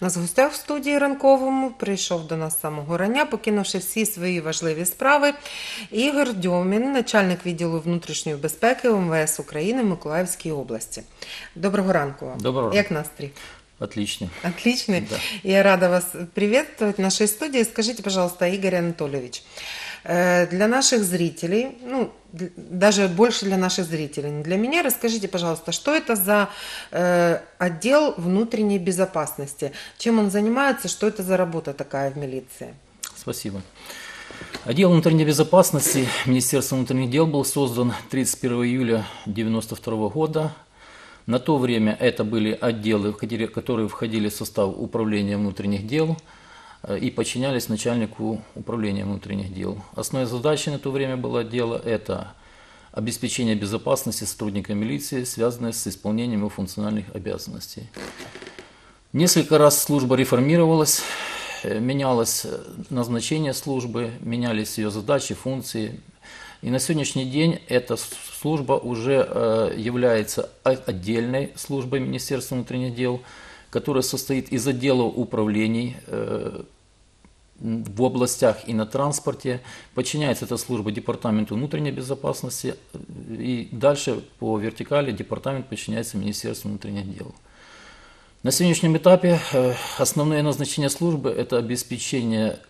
У нас в гостях в студії ранковому прийшов до нас самого рання, покинувши всі свої важливі справи. Ігор Дьомін, начальник відділу внутрішньої безпеки МВС України в Миколаївській області. Доброго ранку вам. Доброго ранку. Як настрій? Отлично. Отлично. Да. Я рада вас приветствовать в нашей студии. Скажите, пожалуйста, Игорь Анатольевич, для наших зрителей, ну, даже больше для наших зрителей, не для меня, расскажите, пожалуйста, что это за э, отдел внутренней безопасности? Чем он занимается? Что это за работа такая в милиции? Спасибо. Отдел внутренней безопасности Министерства внутренних дел был создан 31 июля 1992 года. На то время это были отделы, которые- входили в состав управления внутренних дел э, и подчинялись начальнику управления внутренних дел. Основной задачей на то время было отдела – это обеспечение безопасности сотрудника милиции, связанное с исполнением его функциональных обязанностей. Несколько раз служба реформировалась, э, менялось э, назначение службы, менялись ее задачи, функции. И на сегодняшний день эта служба уже э, является отдельной службой Министерства внутренних дел, которая состоит из отделов управлений э, в областях и на транспорте. Подчиняется эта служба Департаменту внутренней безопасности. И дальше по вертикали департамент подчиняется Министерству внутренних дел. На сегодняшнем этапе э, основное назначение службы – это обеспечение,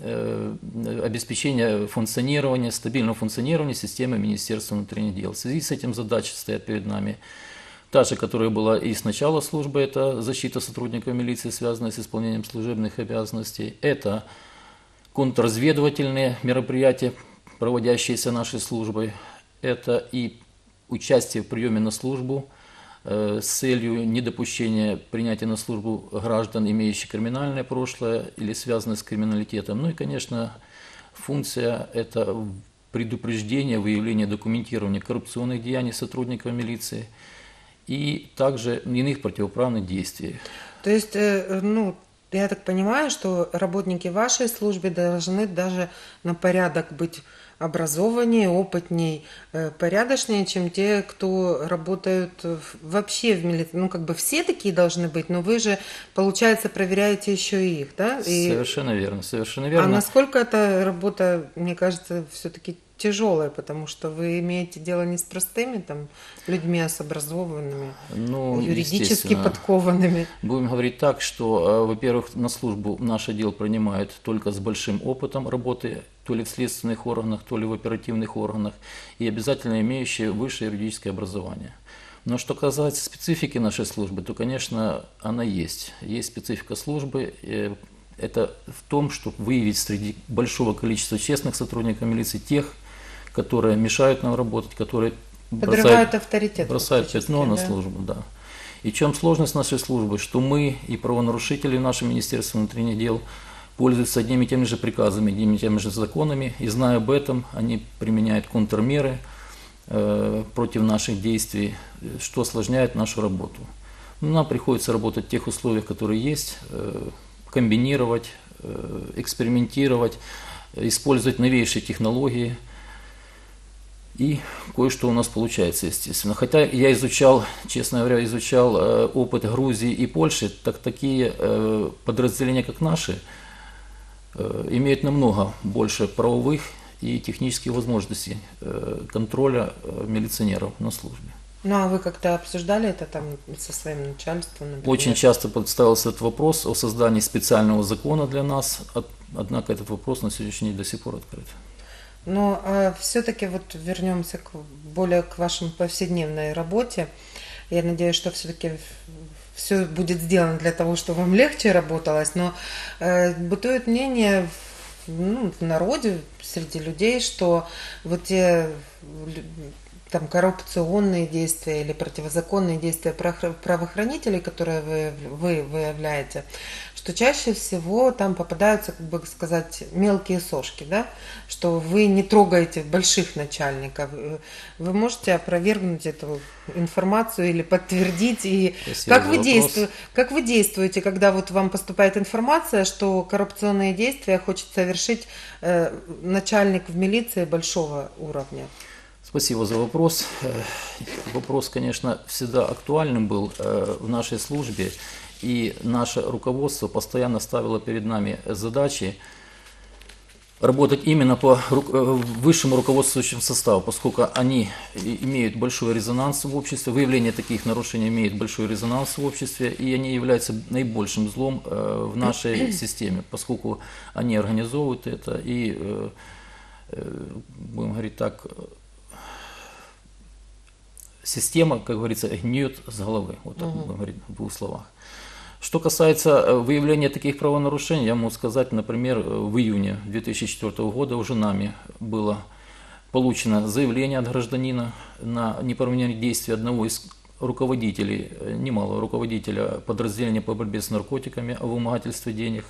э, обеспечение функционирования, стабильного функционирования системы Министерства внутренних дел. В связи с этим задачи стоят перед нами та же, которая была и с начала службы, это защита сотрудников милиции, связанная с исполнением служебных обязанностей. Это контрразведывательные мероприятия, проводящиеся нашей службой. Это и участие в приеме на службу э, с целью недопущения принятия на службу граждан, имеющих криминальное прошлое или связанное с криминалитетом. Ну и, конечно, функция – это предупреждение, выявление, документирование коррупционных деяний сотрудников милиции и также иных противоправных действий. То есть, э, ну, я так понимаю, что работники вашей службы должны даже на порядок быть образованнее, опытней, э, порядочнее, чем те, кто работают вообще в милиции. Ну, как бы все такие должны быть, но вы же, получается, проверяете еще и их, да? И- Совершенно верно, совершенно А верно. насколько эта работа, мне кажется, все-таки тяжелая, потому что вы имеете дело не с простыми там людьми, а с образованными, Ну, юридически подкованными. Будем говорить так, что, э, во-первых, на службу наш отдел принимает только с большим опытом работы, то ли в следственных органах, то ли в оперативных органах, и обязательно имеющие высшее юридическое образование. Но что касается специфики нашей службы, то, конечно, она есть. Есть специфика службы. э, Это в том, чтобы выявить среди большого количества честных сотрудников милиции тех, которые мешают нам работать, которые Подрывают авторитет. бросают пятно на да. службу, да. И чем сложность нашей службы, что мы и правонарушители в нашем Министерстве внутренних дел пользуются одними и теми же приказами, одними и теми же законами, и зная об этом, они применяют контрмеры э, против наших действий, что осложняет нашу работу. Ну, нам приходится работать в тех условиях, которые есть, э, комбинировать, э, экспериментировать, использовать новейшие технологии – и кое-что у нас получается, естественно. Хотя я изучал, честно говоря, изучал э, опыт Грузии и Польши, так такие э, подразделения, как наши, э, имеют намного больше правовых и технических возможностей контроля милиционеров на службе. Ну, а вы как-то обсуждали это там со своим начальством? например? Очень часто подставился этот вопрос о создании специального закона для нас, однако этот вопрос на сегодняшний день до сих пор открыт. Но все-таки вот вернемся к, более к вашей повседневной работе. Я надеюсь, что все-таки все будет сделано для того, чтобы вам легче работалось. Но э, бытует мнение в, ну, в народе, среди людей, что вот те там коррупционные действия или противозаконные действия правоохра- правоохранителей, которые вы, вы выявляете, что чаще всего там попадаются, как бы сказать, мелкие сошки, да, что вы не трогаете больших начальников. Э, Вы можете опровергнуть эту информацию или подтвердить и Спасибо как вы, действу- как вы действуете, когда вот вам поступает информация, что коррупционные действия хочет совершить э, начальник в милиции большого уровня? Спасибо за вопрос. Э, Вопрос, конечно, всегда актуальным был э, в нашей службе. И наше руководство постоянно ставило перед нами задачи работать именно по э, высшему руководствующему составу, поскольку они имеют большой резонанс в обществе, выявление таких нарушений имеет большой резонанс в обществе, и они являются наибольшим злом э, в нашей системе, поскольку они организовывают это и, э, будем говорить так, система, как говорится, гниет с головы, вот так будем говорить в двух словах. Что касается э, выявления таких правонарушений, я могу сказать, например, э, в июне 2004 года уже нами было получено заявление от гражданина на неправомерные действия одного из руководителей, э, немалого руководителя подразделения по борьбе с наркотиками о вымогательстве денег.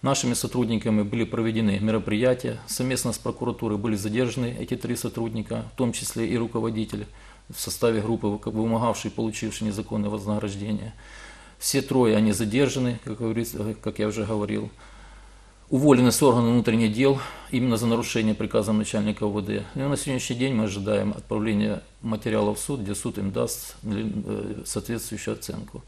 Нашими сотрудниками были проведены мероприятия, совместно с прокуратурой были задержаны эти три сотрудника, в том числе и руководитель в составе группы, вымогавший, получивший незаконное вознаграждение. Все трое, они задержаны, как, как я уже говорил. Уволены с органов внутренних дел именно за нарушение приказа начальника ОВД. И на сегодняшний день мы ожидаем отправления материалов в суд, где суд им даст э, соответствующую оценку.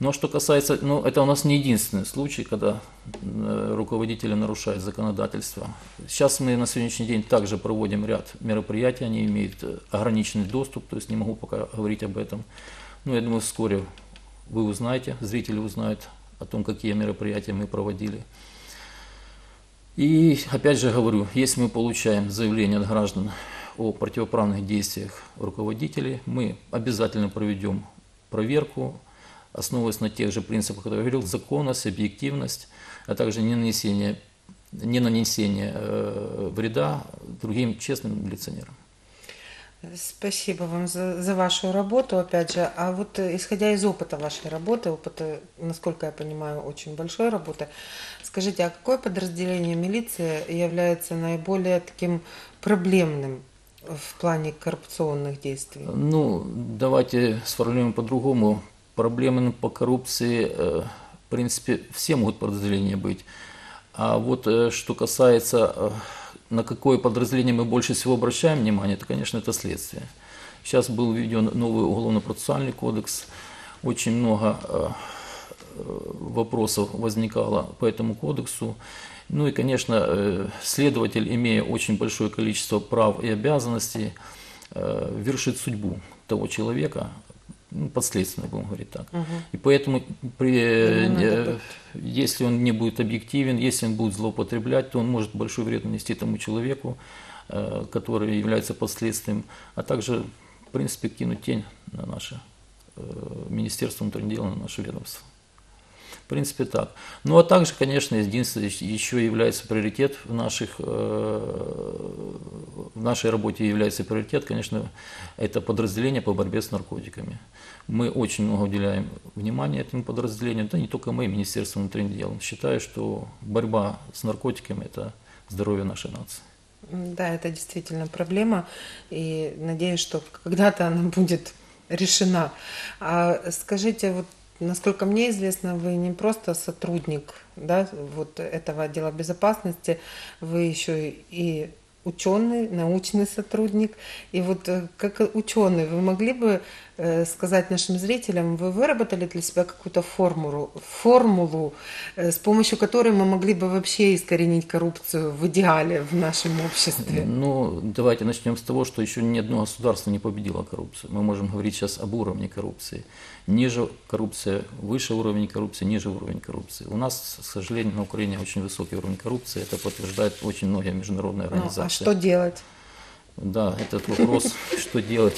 Но что касается, ну это у нас не единственный случай, когда э, руководители нарушают законодательство. Сейчас мы на сегодняшний день также проводим ряд мероприятий, они имеют э, ограниченный доступ, то есть не могу пока говорить об этом. Но я думаю, вскоре вы узнаете, зрители узнают о том, какие мероприятия мы проводили. И опять же говорю, если мы получаем заявление от граждан о противоправных действиях руководителей, мы обязательно проведем проверку, основываясь на тех же принципах, которые я говорил, законность, объективность, а также не нанесение, не нанесение э, вреда другим честным милиционерам. Спасибо вам за, за вашу работу, опять же. А вот э, исходя из опыта вашей работы, опыта, насколько я понимаю, очень большой работы, скажите, а какое подразделение милиции является наиболее таким проблемным в плане коррупционных действий? Ну, давайте сформулируем по-другому. Проблемы по коррупции, э, в принципе, все могут подразделения быть. А вот э, что касается на какое подразделение мы больше всего обращаем внимание, это, конечно, это следствие. Сейчас был введен новый уголовно-процессуальный кодекс, очень много э, вопросов возникало по этому кодексу. Ну и, конечно, э, следователь, имея очень большое количество прав и обязанностей, э, вершит судьбу того человека, ну, подследственный, будем говорить так. Угу. И поэтому, при, э, быть. Если он не будет объективен, если он будет злоупотреблять, то он может большой вред нанести тому человеку, э, который является последствием, а также, в принципе, кинуть тень на наше э, Министерство внутренних дел, на наше ведомство. В принципе, так. Ну, а также, конечно, единственное, еще является приоритет в, наших, э, в нашей работе является приоритет, конечно, это подразделение по борьбе с наркотиками. Мы очень много уделяем внимания этому подразделению, да не только мы, Министерство внутренних дел. Считаю, что борьба с наркотиками – это здоровье нашей нации. Да, это действительно проблема, и надеюсь, что когда-то она будет решена. А скажите, вот насколько мне известно, вы не просто сотрудник да, вот этого отдела безопасности, вы еще и ученый, научный сотрудник. И вот э, как ученый, вы могли бы сказать нашим зрителям, вы выработали для себя какую-то формулу, формулу, э, с помощью которой мы могли бы вообще искоренить коррупцию в идеале в нашем обществе? Ну, давайте начнем с того, что еще ни одно государство не победило коррупцию. Мы можем говорить сейчас об уровне коррупции. Ниже коррупция, выше уровень коррупции, ниже уровень коррупции. У нас, к сожалению, на Украине очень высокий уровень коррупции. Это подтверждает очень многие международные Ну, организации. а что делать? Да, этот вопрос, что делать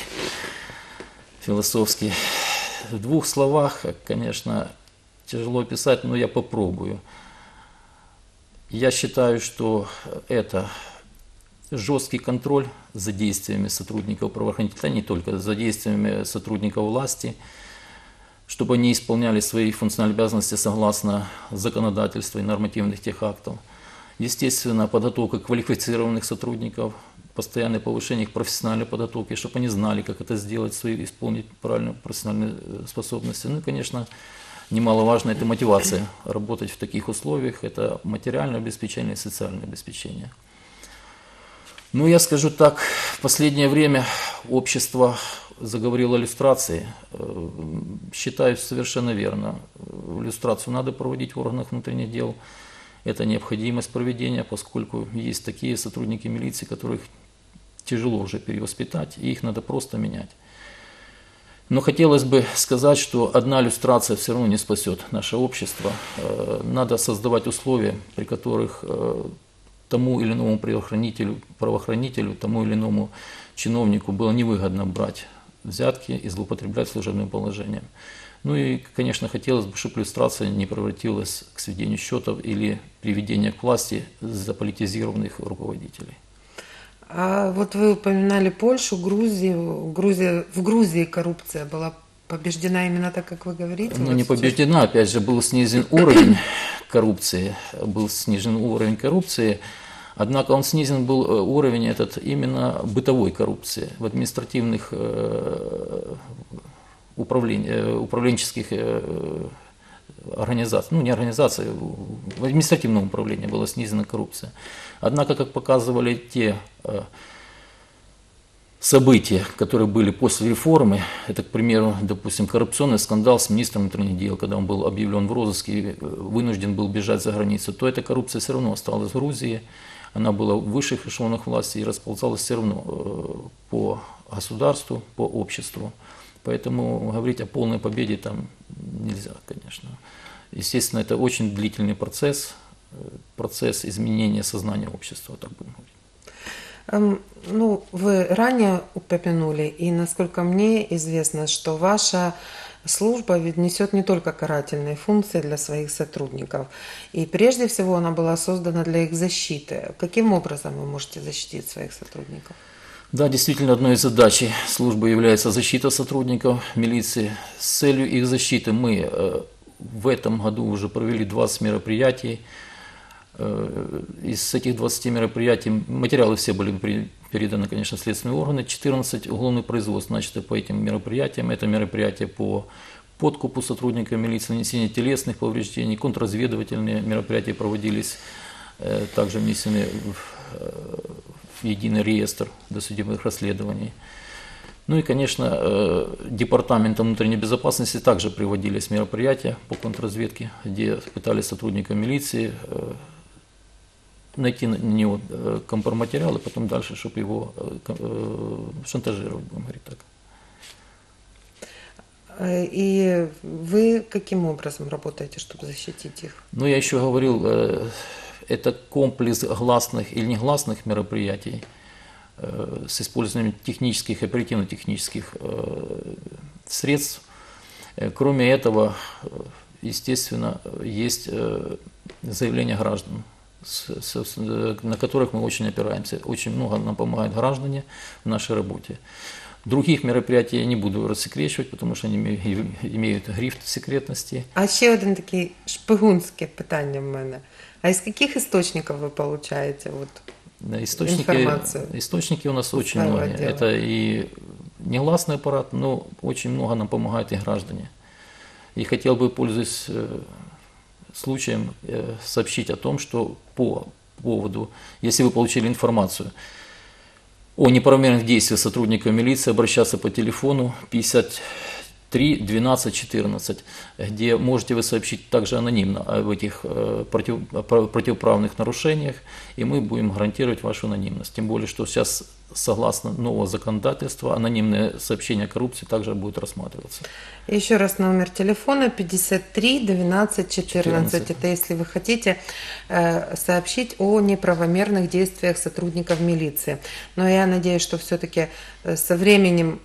философский. В двух словах, конечно, тяжело писать, но я попробую. Я считаю, что это жесткий контроль за действиями сотрудников правоохранительных, да не только за действиями сотрудников власти, чтобы они исполняли свои функциональные обязанности согласно законодательству и нормативных тех актов. Естественно, подготовка квалифицированных сотрудников, постоянное повышение их профессиональной подготовки, чтобы они знали, как это сделать, свои, исполнить правильно профессиональные э, способности. Ну и, конечно, немаловажно это мотивация работать в таких условиях, это материальное обеспечение и социальное обеспечение. Ну, я скажу так, в последнее время общество заговорило о иллюстрации. Э, считаю совершенно верно. Иллюстрацию надо проводить в органах внутренних дел. Это необходимость проведения, поскольку есть такие сотрудники милиции, которых тяжело уже перевоспитать, и их надо просто менять. Но хотелось бы сказать, что одна иллюстрация все равно не спасет наше общество. Э, надо создавать условия, при которых э, тому или иному правоохранителю, правоохранителю, тому или иному чиновнику было невыгодно брать взятки и злоупотреблять служебным положением. Ну и, конечно, хотелось бы, чтобы иллюстрация не превратилась к сведению счетов или приведению к власти заполитизированных руководителей. А вот вы упоминали Польшу, Грузию. Грузия, в Грузии коррупция была побеждена именно так, как вы говорите? Ну, вот не сейчас? побеждена, опять же, был снизен уровень коррупции, был снижен уровень коррупции, однако он снизен был э, уровень этот именно бытовой коррупции в административных э, управлен... Э, управленческих организаций, ну не организации, в административном управлении была снизена коррупция. Однако, как показывали те события, которые были после реформы, это, к примеру, допустим, коррупционный скандал с министром внутренних дел, когда он был объявлен в розыске и вынужден был бежать за границу, то эта коррупция все равно осталась в Грузии, она была в высших эшелонах власти и расползалась все равно э, по государству, по обществу. Поэтому говорить о полной победе там нельзя, конечно. Естественно, это очень длительный процесс, процесс изменения сознания общества, так будем говорить. Эм, ну, вы ранее упомянули, и насколько мне известно, что ваша служба ведь несет не только карательные функции для своих сотрудников. И прежде всего она была создана для их защиты. Каким образом вы можете защитить своих сотрудников? Да, действительно, одной из задач службы является защита сотрудников милиции. С целью их защиты мы э, в этом году уже провели 20 мероприятий Э, из этих 20 мероприятий материалы все были переданы, конечно, в следственные органы. 14 уголовных производств начато по этим мероприятиям. Это мероприятия по подкупу сотрудника милиции, нанесение телесных повреждений, контрразведывательные мероприятия проводились, э, также внесены в, э, единый реестр досудебных расследований. Ну и, конечно, Департаментом внутренней безопасности также приводились мероприятия по контрразведке, где пытались сотрудников милиции найти на него э, компроматериал и потом дальше, чтобы его э, э, шантажировать, будем говорить так. И вы каким образом работаете, чтобы защитить их? Ну, я еще говорил, это комплекс гласных или негласных мероприятий с использованием технических и оперативно-технических средств. Кроме этого, естественно, есть заявление граждан на которых мы очень опираемся. Очень много нам помогают граждане в нашей работе. Других мероприятий я не буду рассекречивать, потому что они имеют гриф секретности. А ще один такий шпигунське питання в мене. А из каких источников вы получаете вот источники, информацию? Источники у нас очень много. Дела. Это и негласный аппарат, но очень много нам помогают и граждане. И хотел бы, пользуясь э, случаем э, сообщить о том, что по поводу, если вы получили информацию о неправомерных действиях сотрудника милиции, обращаться по телефону 53 12 14, где можете вы сообщить также анонимно об этих э, против, противоправных нарушениях, и мы будем гарантировать вашу анонимность. Тем более, что сейчас согласно нового законодательства, анонимные сообщения о коррупции также будут рассматриваться. Еще раз номер телефона 53 12 14. 14. Это если вы хотите э, сообщить о неправомерных действиях сотрудников милиции. Но я надеюсь, что все-таки э, со временем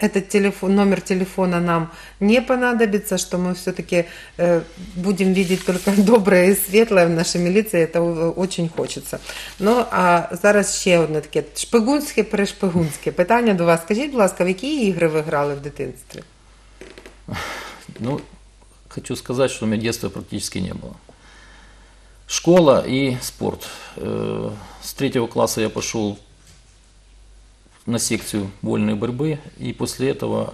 этот телефон, номер телефона нам не понадобится, что мы все-таки э, будем видеть только доброе и светлое в нашей милиции, это очень хочется. Ну, а зараз ще одне таке шпигунське перешпигунське питання до вас. Скажіть, будь ласка, в які ігри ви грали в дитинстві? Ну, хочу сказать, что у меня детства практически не было. Школа и спорт. Э, с третьего класса я пошел на секцию вольной борьбы, и после этого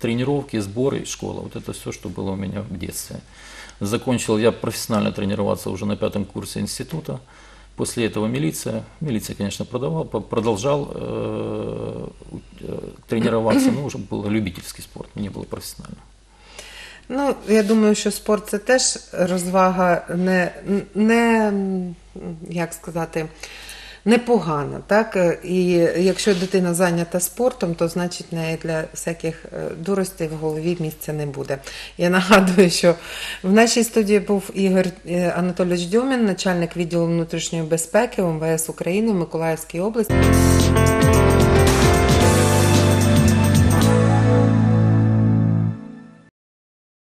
тренировки, сборы, школа. Вот это все, что было у меня в детстве. Закончил я профессионально тренироваться уже на пятом курсе института. После этого милиция, милиция, конечно, продавал, продолжал э, э, тренироваться, но уже был любительский спорт, не было профессионально. Ну, я думаю, що спорт це теж розвага не, не як сказати, непогана. Так? І якщо дитина зайнята спортом, то значить неї для всяких дуростей в голові місця не буде. Я нагадую, що в нашій студії був Ігор Анатолійович Дьомін, начальник відділу внутрішньої безпеки МВС України в Миколаївській області.